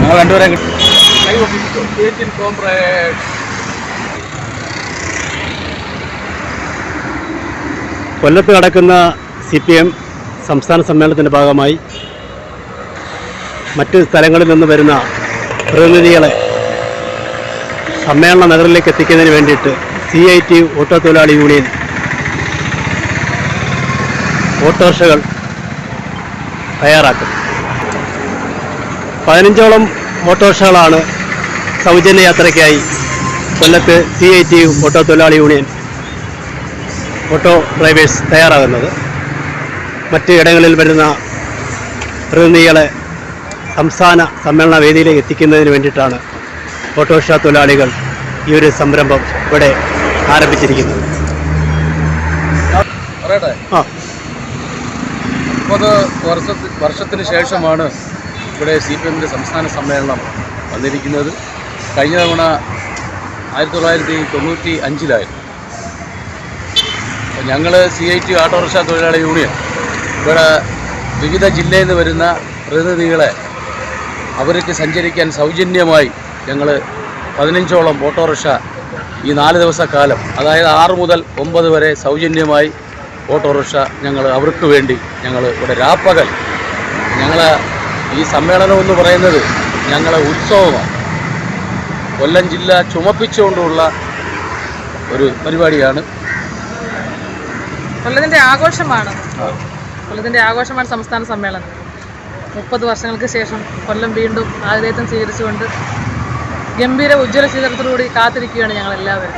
ഞങ്ങൾ രണ്ടുപേരെ കൊല്ലത്ത് നടക്കുന്ന സി പി എം സംസ്ഥാന സമ്മേളനത്തിന്റെ ഭാഗമായി മറ്റ് സ്ഥലങ്ങളിൽ നിന്ന് വരുന്ന പ്രതിനിധികളെ സമ്മേളന നഗറിലേക്ക് എത്തിക്കുന്നതിന് വേണ്ടിയിട്ട് സി ഐ ടി ഓട്ടോ തൊഴിലാളി യൂണിയൻ ഓട്ടോറിക്ഷകൾ തയ്യാറാക്കും പതിനഞ്ചോളം ഓട്ടോറിക്ഷകളാണ് സൗജന്യ യാത്രയ്ക്കായി കൊല്ലത്ത് സി ഐ ടി ഓട്ടോ തൊഴിലാളി യൂണിയൻ ഓട്ടോ ഡ്രൈവേഴ്സ് തയ്യാറാകുന്നത്. മറ്റ് ഇടങ്ങളിൽ വരുന്ന പ്രതിനിധികളെ സംസ്ഥാന സമ്മേളന വേദിയിലേക്ക് എത്തിക്കുന്നതിന് വേണ്ടിയിട്ടാണ് ഓട്ടോറിക്ഷ തൊഴിലാളികൾ ഈ ഒരു സംരംഭം ഇവിടെ ആരംഭിച്ചിരിക്കുന്നത്. ആ. മുപ്പത് വർഷത്തി വർഷത്തിന് ശേഷമാണ് ഇവിടെ സി പി എമ്മിന്റെ സംസ്ഥാന സമ്മേളനം വന്നിരിക്കുന്നത്. കഴിഞ്ഞ തവണ ആയിരത്തി തൊള്ളായിരത്തി തൊണ്ണൂറ്റി അഞ്ചിലായിരുന്നു അപ്പോൾ ഞങ്ങൾ C I T auto rickshaw തൊഴിലാളി യൂണിയൻ ഇവിടെ വിവിധ ജില്ലയിൽ നിന്ന് വരുന്ന പ്രതിനിധികളെ അവർക്ക് സഞ്ചരിക്കാൻ സൗജന്യമായി ഞങ്ങൾ പതിനഞ്ചോളം ഓട്ടോറിക്ഷ ഈ നാല് ദിവസക്കാലം അതായത് ആറ് മുതൽ ഒമ്പത് വരെ സൗജന്യമായി ഓട്ടോറിക്ഷ ഞങ്ങൾ അവർക്ക് വേണ്ടി ഞങ്ങൾ ഇവിടെ രാപ്പകൽ ഞങ്ങൾ ഈ സമ്മേളനം എന്ന് പറയുന്നത് ഞങ്ങളെ ഉത്സവമാണ്. കൊല്ലം ജില്ല ചുമപ്പിച്ചുകൊണ്ടുള്ള ഒരു പരിപാടിയാണ്. കൊല്ലത്തിന്റെ ആഘോഷമാണ്. കൊല്ലത്തിന്റെ ആഘോഷമാണ് സംസ്ഥാന സമ്മേളനം. മുപ്പത് വർഷങ്ങൾക്ക് ശേഷം കൊല്ലം വീണ്ടും ആതിഥേയത്വം സ്വീകരിച്ചുകൊണ്ട് ഗംഭീര ഉജ്ജ്വല സ്വീകരണത്തോടുകൂടി കാത്തിരിക്കുകയാണ് ഞങ്ങൾ എല്ലാവരും